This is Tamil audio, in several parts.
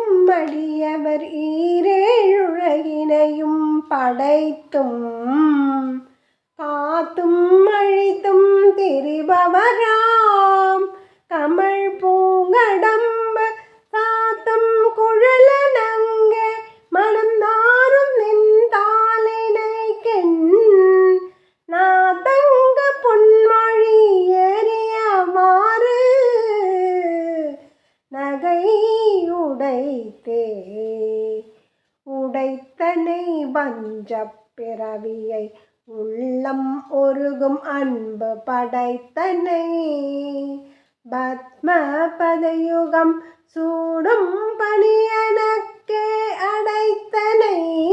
அடியவர் ஈரேழுலகினையும் படைத்தும் காத்தும் அழித்தும் திரிபவராம். கமல் பூங்கடம்பு சாத்தும் குழலனங்க மனம் நாரும் நின்றாலினைக்கென் நாதங்க பொன்மொழி எறியவாறு நகை உடைத்தே. உடைத்தனை வஞ்சப் பிறவியை உள்ளம் ஒருகும் அன்பு படைத்தனை. பத்ம பதயுகம் சூடும் பணியனக்கே அடைத்தனை.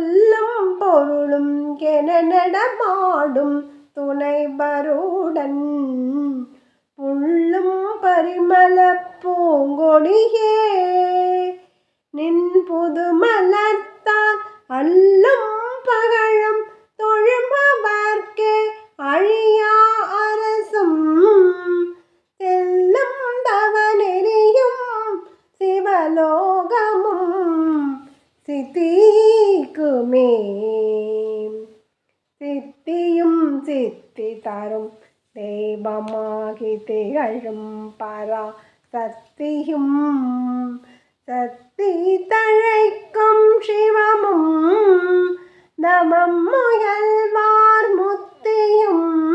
சொல்லும் பொருளும் என நடமாடும் துணைவருடன். புள்ளும் பரிமள பூங்கொடியே நின் புது மலர்த்தான் அல்லும் பகல் சித்திக்குமே சித்தியும் சித்தி தரும் தெய்வமாகி திகழும் பரா சக்தியும் சக்தி தழைக்கும் சிவமும் தமம் முயல்வார் முத்தியும்.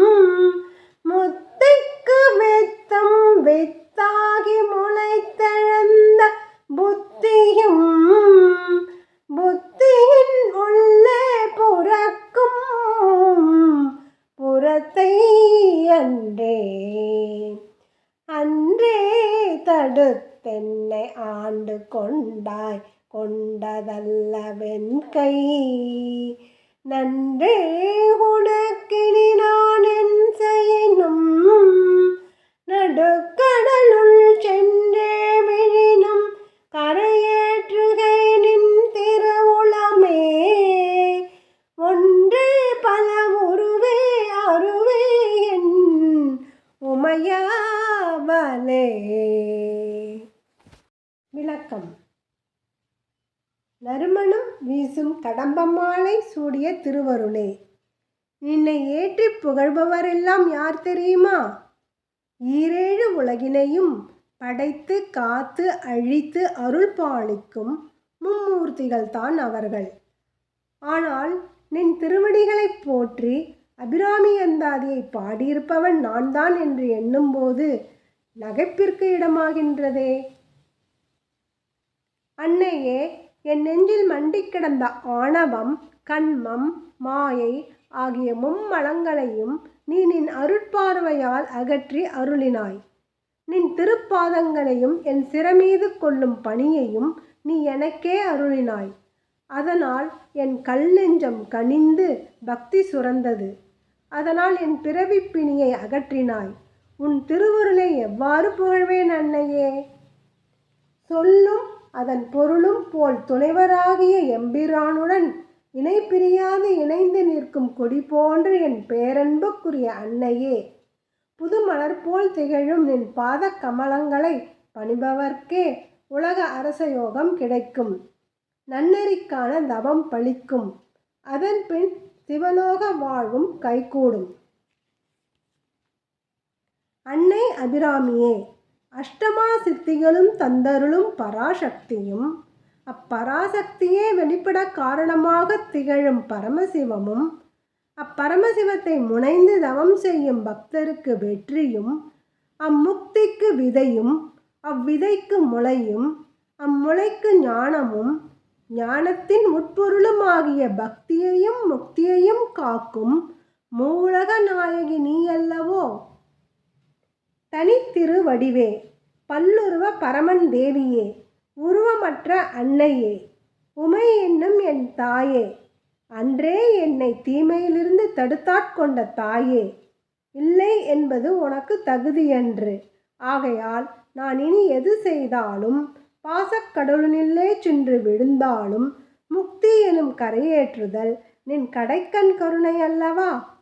தடுத்தென்னை ஆண்டு கொண்டாய் கொண்டதல்லவென் கை நன்றே உனக்கினி விளக்கம். நறுமணம் வீசும் கடம்பமாலை சூடிய திருவருளே நின்னை ஏற்றி புகழ்பவரெல்லாம் யார் தெரியுமா? ஈரேழு உலகினையும் படைத்து காத்து அழித்து அருள் பாலிக்கும் மும்மூர்த்திகள் தான் அவர்கள். ஆனால் நின் திருவடிகளைப் போற்றி அபிராமி அந்தாதியை பாடியிருப்பவன் நான் தான் என்று எண்ணும்போது நகைப்பிற்கு இடமாகின்றதே. அன்னையே என் நெஞ்சில் மண்டிக் கிடந்த ஆணவம் கண்மம் மாயை ஆகிய மும்மலங்களையும் நீ நின் அருட்பார்வையால் அகற்றி அருளினாய். நின் திருப்பாதங்களையும் என் சிறமீது கொள்ளும் பணியையும் நீ எனக்கே அருளினாய். அதனால் என் கல் நெஞ்சம் கனிந்து பக்தி சுரந்தது. அதனால் என் பிறவி பிணியை அகற்றினாய். உன் திருவுருளை எவ்வாறு புகழ்வேன் அன்னையே? சொல்லும் அதன் பொருளும் போல் துணைவராகிய எம்பிரானுடன் இணை பிரியாது இணைந்து நிற்கும் கொடி போன்று என் பேரன்புக்குரிய அன்னையே. புது மலர் போல் திகழும் நின் பாத கமலங்களை பணிபவர்க்கே உலக அரச யோகம் கிடைக்கும். நன்னெறிக்கான தவம் பளிக்கும் அதன் பின் சிவலோக வாழ்வும் கைகூடும். அன்னை அபிராமியே அஷ்டமா சித்திகளும் தந்தருளும் பராசக்தியும் அப்பராசக்தியே வெளிப்பட காரணமாக திகழும் பரமசிவமும் அப்பரமசிவத்தை முனைந்து தவம் செய்யும் பக்தருக்கு வெற்றியும் அம்முக்திக்கு விதையும் அவ்விதைக்கு முளையும் அம்முளைக்கு ஞானமும் ஞானத்தின் உட்பொருளுமாகிய பக்தியையும் முக்தியையும் காக்கும் மூலக நாயகி நீ அல்லவோ தனித்திரு வடிவே பல்லுருவ பரமன் தேவியே உருவமற்ற அன்னையே உமை என்னும் என் தாயே அன்றே என்னை தீமையிலிருந்து தடுத்தாட்கொண்ட தாயே இல்லை என்பது உனக்கு தகுதியன்று. ஆகையால் நான் இனி எது செய்தாலும் பாசக்கடலுனில்லே சென்று விழுந்தாலும் முக்தி எனும் கரையேற்றுதல் நின் கடைக்கண் கருணை அல்லவா